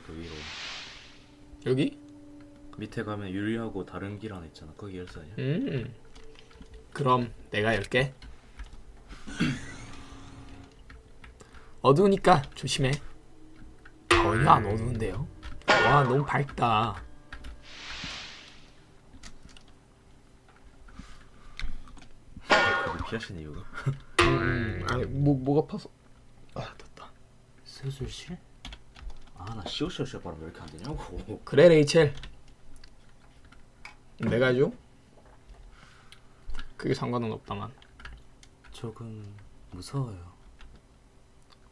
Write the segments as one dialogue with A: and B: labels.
A: 유리했던데 그 위로
B: 여기?
A: 밑에 가면 유리하고 다른 길 하나 있잖아 거기 열쇠 아니야?
B: 음. 그럼 내가 열게. 어두우니까 조심해. 전혀 안 어두운데요. 와 너무 밝다.
A: 그거 피하시네 이거
B: 음, 아니 뭐 뭐가 파서. 아 됐다.
A: 세술실? 아나 시오시오 시오 바람 왜 이렇게 안 되냐고
B: 그래 레이첼. 내가 해줘. 그게 상관은 없다만.
A: 조금 무서워요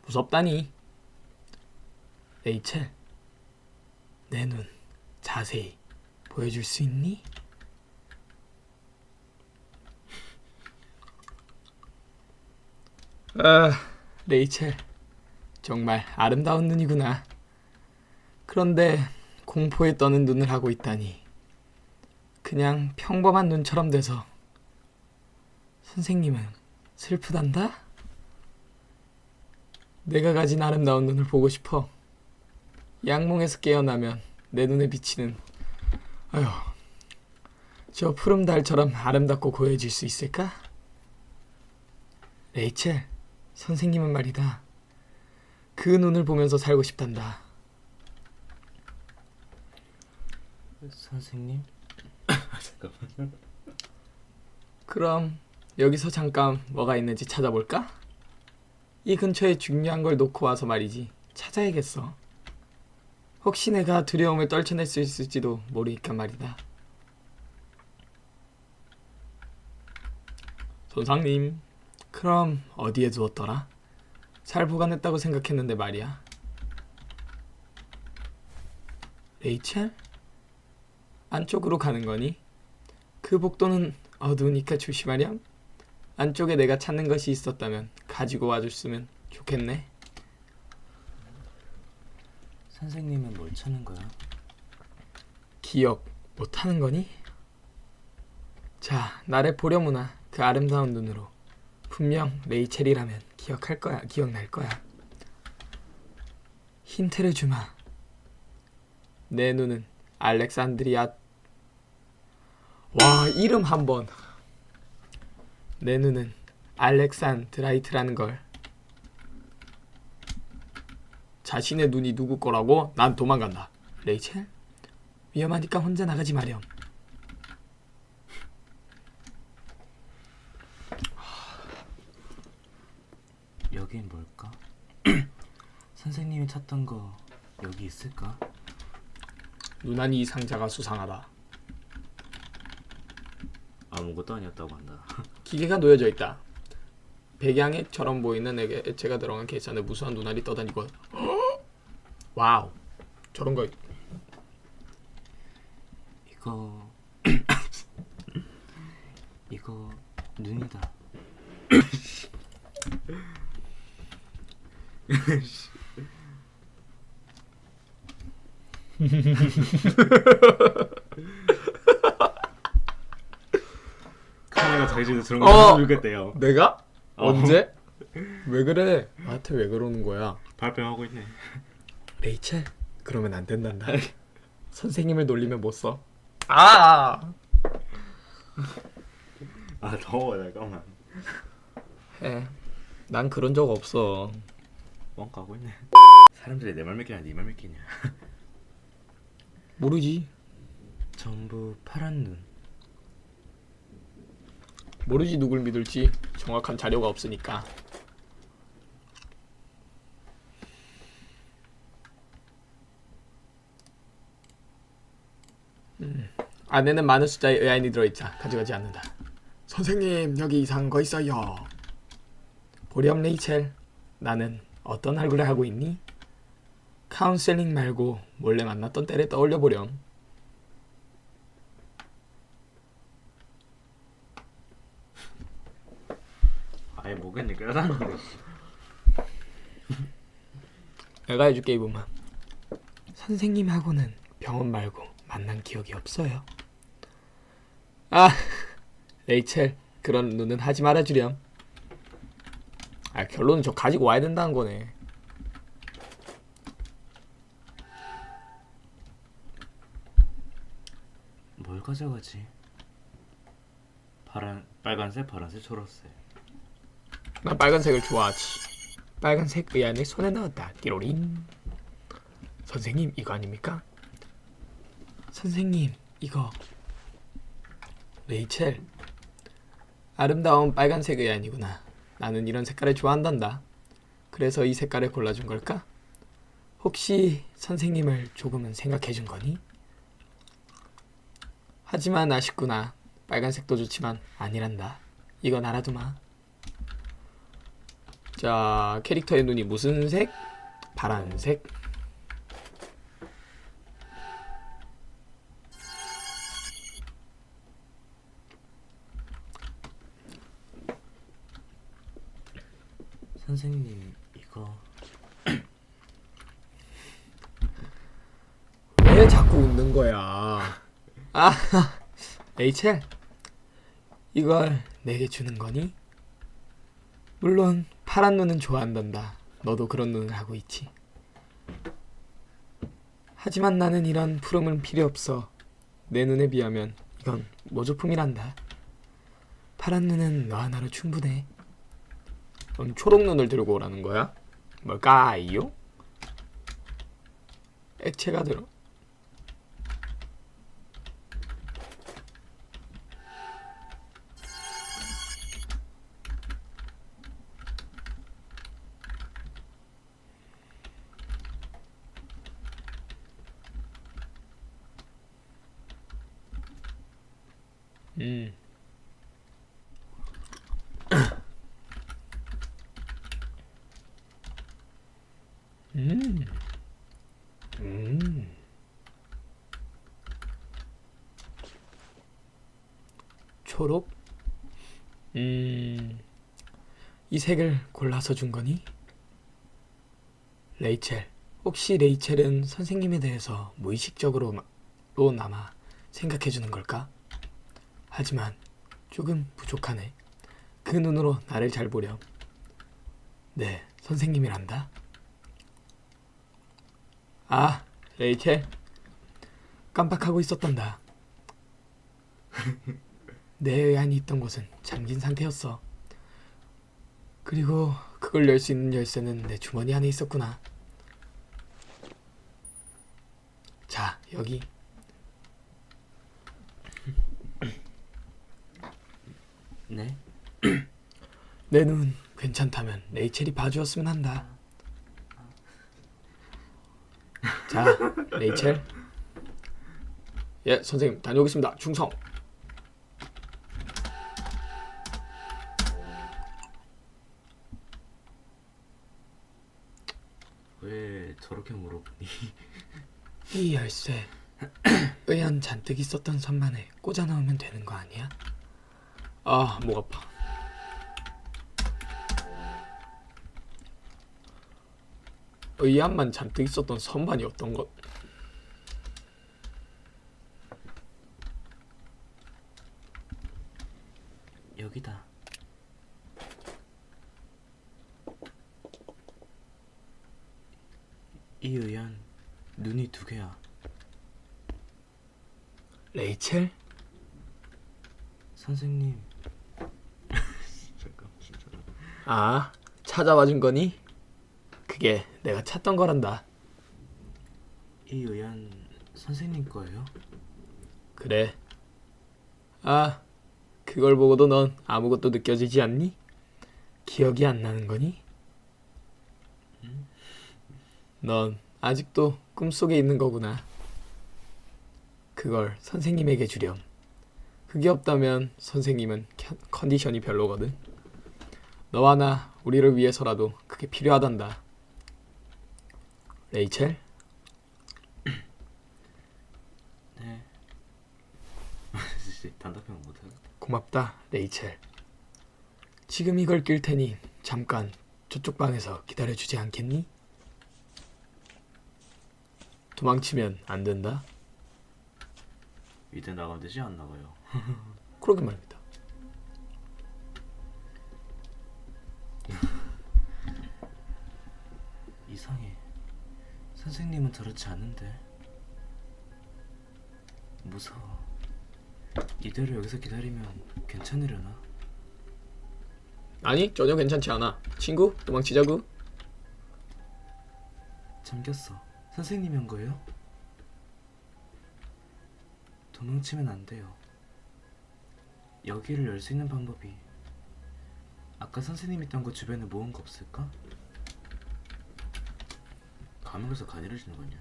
B: 무섭다니. 레이첼, 내 눈 자세히 보여줄 수 있니? 아, 레이첼, 정말 아름다운 눈이구나. 그런데 공포에 떠는 눈을 하고 있다니. 그냥 평범한 눈처럼 돼서 선생님은 슬프단다? 내가 가진 아름다운 눈을 보고 싶어. 양몽에서 깨어나면 내 눈에 비치는 아휴 저 푸른 달처럼 아름답고 고요해질 수 있을까? 레이첼, 선생님은 말이다. 그 눈을 보면서 살고 싶단다.
A: 선생님? 잠깐만
B: 그럼 여기서 잠깐 뭐가 있는지 찾아볼까? 이 근처에 중요한 걸 놓고 와서 말이지. 찾아야겠어. 혹시 내가 두려움을 떨쳐낼 수 있을지도 모르니까 말이다. 선상님, 그럼 어디에 두었더라? 잘 보관했다고 생각했는데 말이야. 레이첼? 안쪽으로 가는 거니? 그 복도는 어두우니까 조심하렴. 안쪽에 내가 찾는 것이 있었다면 가지고 와줬으면 좋겠네.
A: 선생님은 뭘 찾는 거야?
B: 기억 못하는 거니? 자, 나를 보려무나 그 아름다운 눈으로 분명 레이첼이라면 기억할 거야, 기억날 거야. 힌트를 주마. 내 눈은 알렉산드리아. 와, 이름 한번. 내 눈은 알렉산드라이트라는 걸. 자신의 눈이 누구 거라고? 난 도망간다. 레이첼? 위험하니까 혼자 나가지 마렴.
A: 여긴 뭘까? 선생님이 찾던 거 여기 있을까?
B: 누나니 이 상자가 수상하다.
A: 아무것도 아니었다고 한다.
B: 기계가 놓여져 있다. 백양액처럼 보이는 액에 액체가 들어간 케이스 안에 무수한 눈알이 떠다니고. 와우. 저런 거
A: 이거 이거 눈이다 카메라 자기들도 저런
B: 거 어!
A: 주겠대요.
B: 내가?
A: 어.
B: 언제? 왜 그래? 나한테 왜 그러는 거야?
A: 발표하고 있네.
B: 레이첼 그러면 안 된단다. 선생님을 놀리면 못 써. 아!
A: 아 더워 잠깐만.
B: 해. 난 그런 적 없어.
A: 뻥 까고 있네. 사람들이 내 말 믿기냐 네 말 믿기냐.
B: 모르지.
A: 전부 파란 눈
B: 모르지 누굴 믿을지 정확한 자료가 없으니까. 음, 안에는 많은 숫자의 의아인이 들어있자 가져가지 않는다. 선생님 여기 이상한 거 있어요. 보렴 레이첼 나는 어떤 얼굴을 하고 있니? 카운셀링 말고 몰래 만났던 때를 떠올려 보렴
A: 아니 목은 끌어다는데
B: 내가 해줄게 이분만. 선생님하고는 병원 말고 만난 기억이 없어요. 아, 레이첼 그런 눈은 하지 말아주렴. 아 결론은 저 가지고 와야 된다는 거네.
A: 뭘 가져가지? 파란, 빨간색, 파란색, 초록색
B: 나 빨간색을 좋아하지. 빨간색 의안을 손에 넣었다. 띠로링. 선생님 이거 아닙니까? 선생님 이거 레이첼 아름다운 빨간색 의안이구나. 나는 이런 색깔을 좋아한단다. 그래서 이 색깔을 골라준 걸까? 혹시 선생님을 조금은 생각해 준 거니? 하지만 아쉽구나. 빨간색도 좋지만 아니란다. 이건 알아두마. 자, 캐릭터의 눈이 무슨 색? 파란색.
A: 선생님, 이거
B: 왜 자꾸 웃는 거야? 아, 레이첼. 이걸 내게 주는 거니? 물론 파란 눈은 좋아한단다. 너도 그런 눈을 하고 있지. 하지만 나는 이런 푸름은 필요 없어. 내 눈에 비하면 이건 모조품이란다. 파란 눈은 너 하나로 충분해. 그럼 초록 눈을 들고 오라는 거야? 뭘까요? 액체가 들어. 음. 음. 음. 초록? 음. 이 색을 골라서 준 거니? 레이첼. 혹시 레이첼은 선생님에 대해서 무의식적으로 마- 로 남아 생각해 주는 걸까? 하지만 조금 부족하네. 그 눈으로 나를 잘 보렴. 네, 선생님이란다. 아, 레이첼. 깜빡하고 있었단다. 내 의안이 있던 곳은 잠긴 상태였어. 그리고 그걸 열 수 있는 열쇠는 내 주머니 안에 있었구나. 자, 여기.
A: 네?
B: 내 눈 괜찮다면 레이첼이 봐주었으면 한다. 자, 레이첼. 예, 선생님 다녀오겠습니다. 충성.
A: 왜 저렇게 물어보니?
B: 이 열쇠 의안 잔뜩 있었던 선반에 꽂아 넣으면 되는 거 아니야? 아, 목 아파. 의안만 잔뜩 있었던 선반이 어떤 것?
A: 여기다. 이 의안 눈이 두 개야.
B: 레이첼?
A: 선생님. 잠깐 진짜.
B: 아, 찾아와 준 거니? 그게 내가 찾던 거란다.
A: 이 의안 선생님 거예요?
B: 그래. 아, 그걸 보고도 넌 아무것도 느껴지지 않니? 기억이 안 나는 거니? 넌 아직도 꿈속에 있는 거구나. 그걸 선생님에게 주렴. 그게 없다면 선생님은 캐- 컨디션이 별로거든. 너와 나 우리를 위해서라도 그게 필요하단다. 레이첼?
A: 네. 진짜 단답형 못하겠다.
B: 고맙다, 레이첼. 지금 이걸 끌 테니 잠깐 저쪽 방에서 기다려 주지 않겠니? 도망치면 안 된다.
A: 이때 나가면 되지 안 나가요.
B: 그러게 말입니다.
A: 이상해. 선생님은 저렇지 않은데. 무서워. 이대로 여기서 기다리면 괜찮으려나?
B: 아니 전혀 괜찮지 않아. 친구 도망치자구.
A: 잠겼어. 선생님이 한 거예요? 도망치면 안 돼요. 여기를 열 수 있는 방법이 아까 선생님이 있던 곳 주변에 모은 거 없을까? 가면에서 가늘어지는 거 아니야?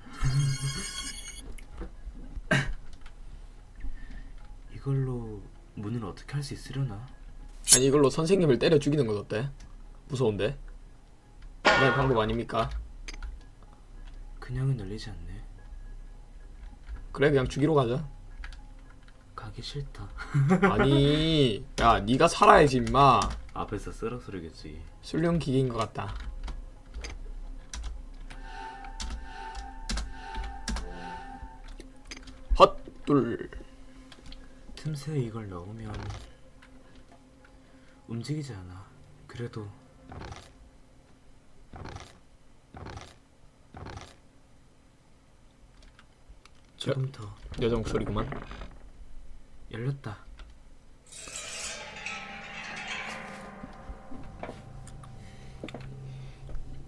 A: 이걸로 문을 어떻게 할 수 있으려나?
B: 아니 이걸로 선생님을 때려 죽이는 건 어때? 무서운데? 네 방법 아닙니까?
A: 그냥은 열리지 않네.
B: 그래 그냥 죽이러 가자.
A: 가기 싫다.
B: 아니 야 네가 살아야지 임마.
A: 앞에서 쓰러스르겠지.
B: 술용 기계인 것 같다. 헛둘
A: 틈새에 이걸 넣으면 움직이지 않아. 그래도 조금 더
B: 여자 목소리구만.
A: 열렸다.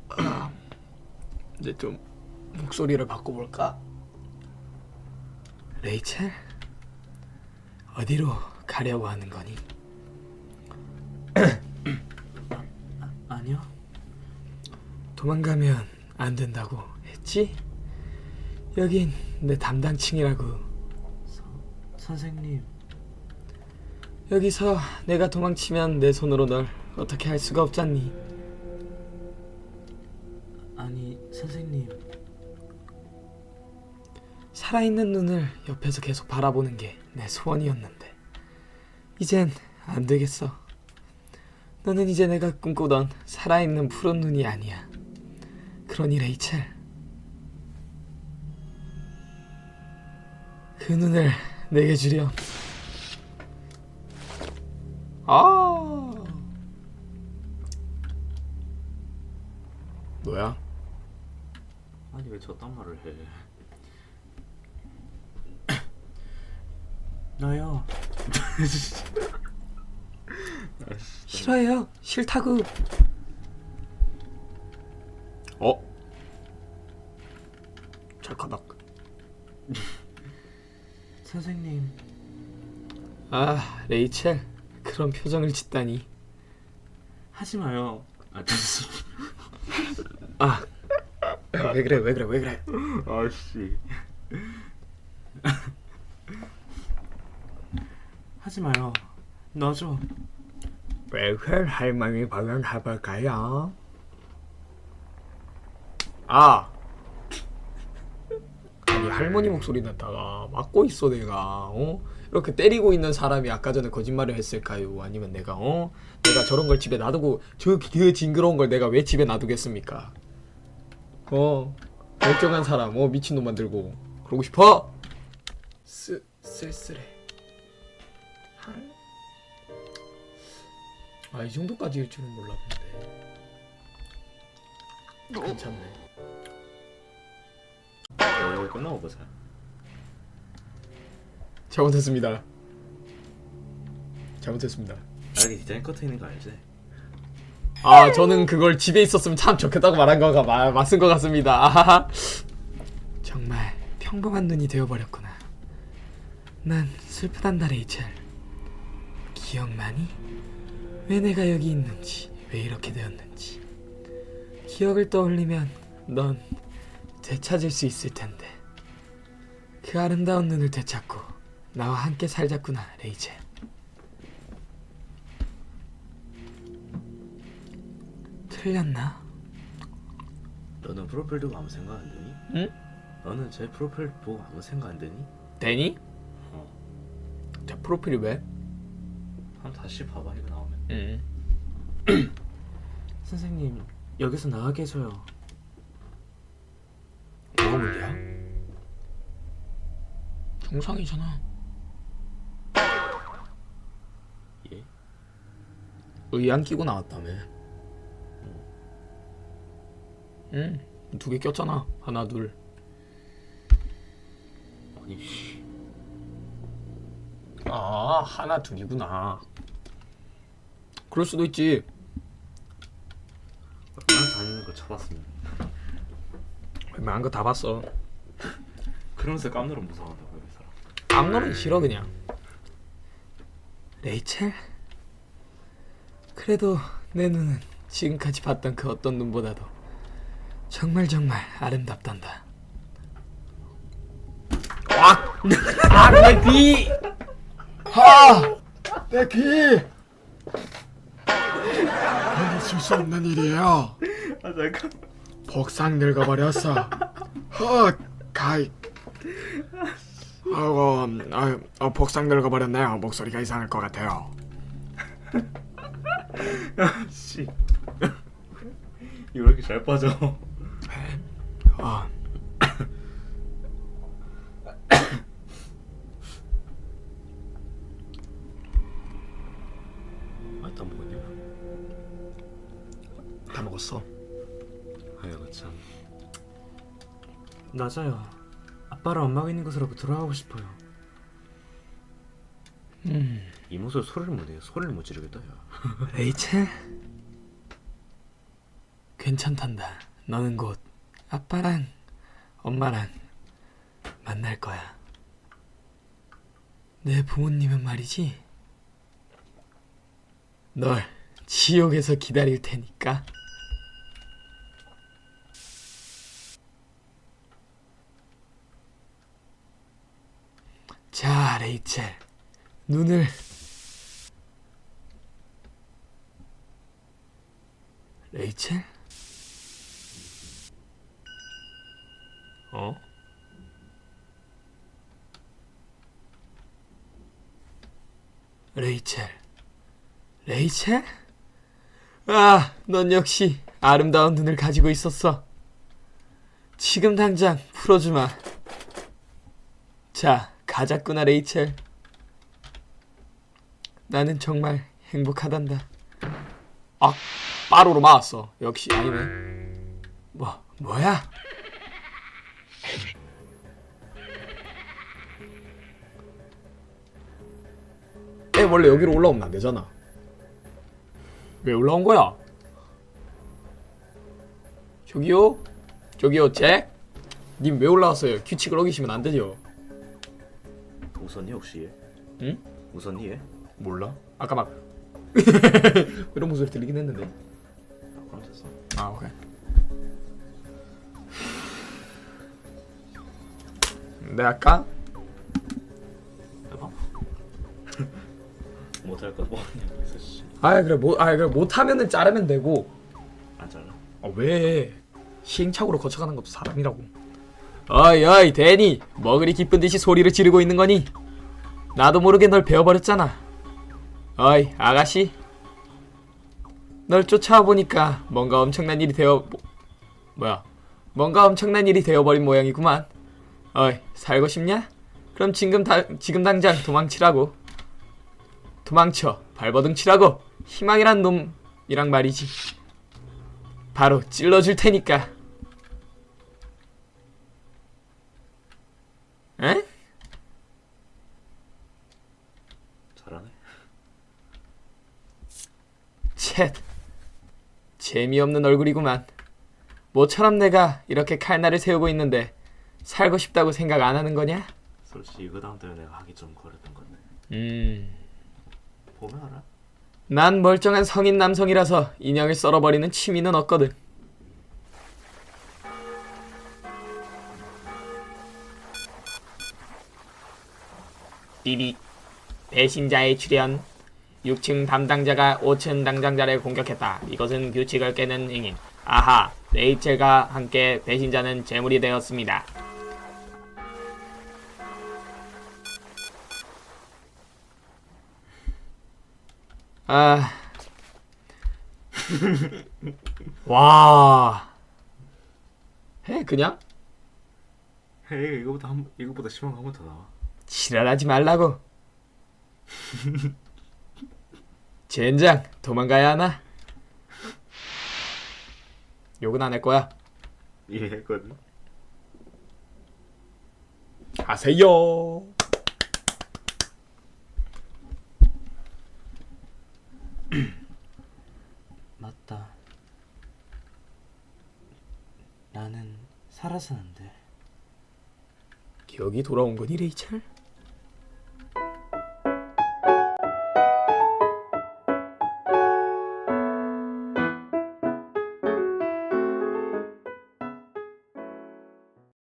B: 이제 좀 목소리를 바꿔볼까? 레이첼 어디로 가려고 하는 거니?
A: 아 니요.
B: 도망가면 안 된다고 했지? 여긴 내 담당층이라고.
A: 서, 선생님.
B: 여기서 내가 도망치면 내 손으로 널 어떻게 할 수가 없잖니.
A: 아니, 선생님.
B: 살아있는 눈을 옆에서 계속 바라보는 게 내 소원이었는데 이젠 안 되겠어. 너는 이제 내가 꿈꾸던 살아있는 푸른 눈이 아니야. 그러니 레이첼 그 눈을 내게 주렴. 아 뭐야?
A: 아니 왜 저딴 말을 해? 나요.
B: 싫어요. 싫다고. 어? 찰카닥.
A: 선생님.
B: 아, 레이첼. 그런 표정을 짓다니.
A: 하지 마요. 아,
B: 아. 왜 그래? 왜 그래? 왜 그래?
A: 아씨. 하지 마요. 놔줘.
B: 레이첼 할머니 방향 해볼까요? 아. 할머니 목소리 냈다가 막고 있어 내가. 어? 이렇게 때리고 있는 사람이 아까 전에 거짓말을 했을까요? 아니면 내가 어? 내가 저런 걸 집에 놔두고 저 그 징그러운 걸 내가 왜 집에 놔두겠습니까? 어? 멀쩡한 사람 어? 미친놈 만들고 그러고 싶어? 쓰 쓸쓸해. 아이 정도까지 일 줄은 몰랐는데. 괜찮네
A: 어, 끝나고 보자.
B: 잘못했습니다 잘못했습니다
A: 아, 여기 디자인 커트 있는 거 알지?
B: 아 저는 그걸 집에 있었으면 참 좋겠다고 말한 거가 마, 맞은 것 같습니다 아하하. 정말 평범한 눈이 되어버렸구나 난 슬프단다 레이첼 기억나니? 왜 내가 여기 있는지 왜 이렇게 되었는지 기억을 떠올리면 넌 되찾을 수 있을 텐데 그 아름다운 눈을 되찾고 나와 함께 살자꾸나 레이첼 틀렸나?
A: 너는 프로필 두고 아무 생각 안 드니?
B: 응?
A: 너는 제 프로필 보고 아무 생각 안 드니?
B: 데니?
A: 어.
B: 자 프로필이 왜?
A: 한번 다시 봐봐 이거 나오면.
B: 응.
A: 선생님 여기서 나가게 해줘요.
B: 정상이잖아.
A: 예?
B: 의안 끼고 나왔다며. 응. 두 개 꼈잖아. 하나 둘.
A: 아니 씨.
B: 아 하나 둘이구나. 그럴 수도 있지.
A: 그냥 다니는 거 쳐봤으면
B: 웬만한 거다 봤어.
A: 그러면서 깜놀은 무서워
B: 앞노는 싫어 그냥. 레이첼? 그래도 내 눈은 지금까지 봤던 그 어떤 눈보다도 정말 정말 아름답단다. 아! 아, 내 귀! 아! 내 귀! 있을 수 없는 일이에요.
A: 아 잠깐
B: 복상 늙어버렸어. 헛, 가이. 아이고, 아, 어, 복상 늙어 버렸네요. 목소리가 이상할 것 같아요.
A: 씨 이거 왜 이렇게 잘 빠져
B: 아,
A: 아 다 먹었냐?
B: 다 먹었어.
A: 아이고 참 낮아요 아빠랑 엄마가 있는 곳으로 돌아가고 싶어요
B: 음,
A: 이 목소리 소리를 못해요 소리를 못 지르겠다 야
B: 레이첼? 괜찮단다. 너는 곧 아빠랑 엄마랑 만날 거야. 내 부모님은 말이지. 널 지옥에서 기다릴 테니까. 자, 레이첼. 눈을 레이첼? 어? 레이첼. 레이첼? 아, 넌 역시 아름다운 눈을 가지고 있었어. 지금 당장 풀어주마. 자, 가자꾸나, 레이첼. 나는 정말 행복하단다. 아, 빠로로 맞았어. 역시 아니네. 뭐, 뭐야? 애 원래 여기로 올라오면 안 되잖아. 왜 올라온 거야? 저기요? 저기요, 잭? 님 왜 올라왔어요? 규칙을 어기시면 안 되죠.
A: 웃었니 혹시 얘?
B: 응?
A: 웃었니 얘?
B: 몰라? 아까 막 이런 목소리 들리긴 했는데.
A: 아, 그럼 됐어
B: 아, 오케이. 내 아까
A: 해봐 못할 거 뭐하냐 그래서 씨.
B: 아 그래 못, 아 그래 못하면은 자르면 되고.
A: 안 잘라
B: 아 왜? 시행착오로 거쳐가는 것도 사람이라고. 어이 어이 데니, 뭐 그리 기쁜 듯이 소리를 지르고 있는 거니? 나도 모르게 널 배워버렸잖아. 어이 아가씨, 널 쫓아와 보니까 뭔가 엄청난 일이 되어 뭐, 뭐야? 뭔가 엄청난 일이 되어버린 모양이구만. 어이 살고 싶냐? 그럼 지금 다 지금 당장 도망치라고. 도망쳐 발버둥 치라고 희망이란 놈이랑 말이지. 바로 찔러줄 테니까. 에?
A: 잘하네
B: 쳇. 재미없는 얼굴이구만. 모처럼 내가 이렇게 칼날을 세우고 있는데 살고 싶다고 생각 안 하는 거냐?
A: 솔직히 이거 다음 때문에 내가 하기 좀 그랬던 건데
B: 음.
A: 보면 알아
B: 난 멀쩡한 성인 남성이라서 인형을 썰어버리는 취미는 없거든. 삐비 배신자의 출현 6층 담당자가 5층 담당자를 공격했다. 이것은 규칙을 깨는 행위. 아하, 레이첼과 함께 배신자는 제물이 되었습니다. 아, 와. 해 그냥
A: 헤이 이거보다 한 이거보다 심한 거 한 번 더 나와
B: 지랄하지 말라고. 젠장 도망가야 하나? 욕은 안 할 거야.
A: 이해했거든
B: 가세요.
A: 맞다. 나는 살아서는데.
B: 기억이 돌아온 거니 레이첼?